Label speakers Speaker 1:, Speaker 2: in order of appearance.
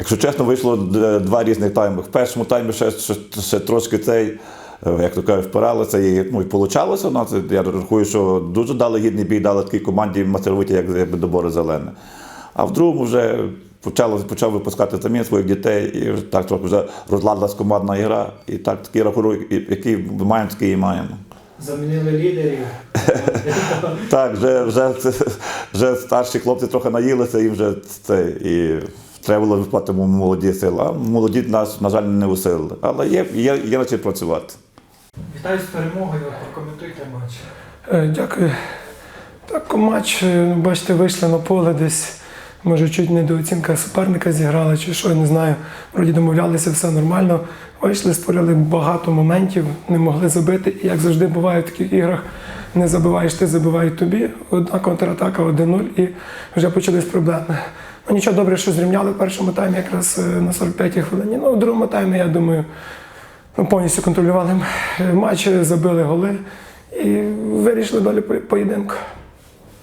Speaker 1: Якщо чесно, вийшло два різних тайми. В першому таймі ще, ще, ще трошки цей, е, як то кажуть, впиралися і, ну, і получалося. Ну, це, я рахую, що дуже дали гідний бій, дали такій команді мастеровиті, як, як добори зелене. А в другому вже почало, почав випускати замін своїх дітей, і вже так трохи вже розладилась командна гра. І так такий рахунок, який ми маємо, такий і маємо.
Speaker 2: Замінили лідерів.
Speaker 1: Так, вже, вже, вже старші хлопці трохи наїлися і вже це. І треба було виплати молоді сили. А молоді нас, на жаль, не усилили. Але є, є, є над чим працювати.
Speaker 2: Вітаю з перемогою. Прокоментуйте матч.
Speaker 3: Е, Дякую. Так, матч, е, бачите, вийшли на поле десь. Може, чуть недооцінка суперника зіграла, чи що, я не знаю. Вроді домовлялися, все нормально. Вийшли, створили багато моментів, не могли забити. І як завжди буває в таких іграх, не забиваєш, ти забивають тобі. Одна контратака, 1-0, і вже почались проблеми. Ну нічого добре, що зрівняли в першому таймі, якраз е, на 45-й хвилині. Ну, в другому таймі, я думаю, ну, повністю контролювали матч, забили голи і вирішили долю поєдинку.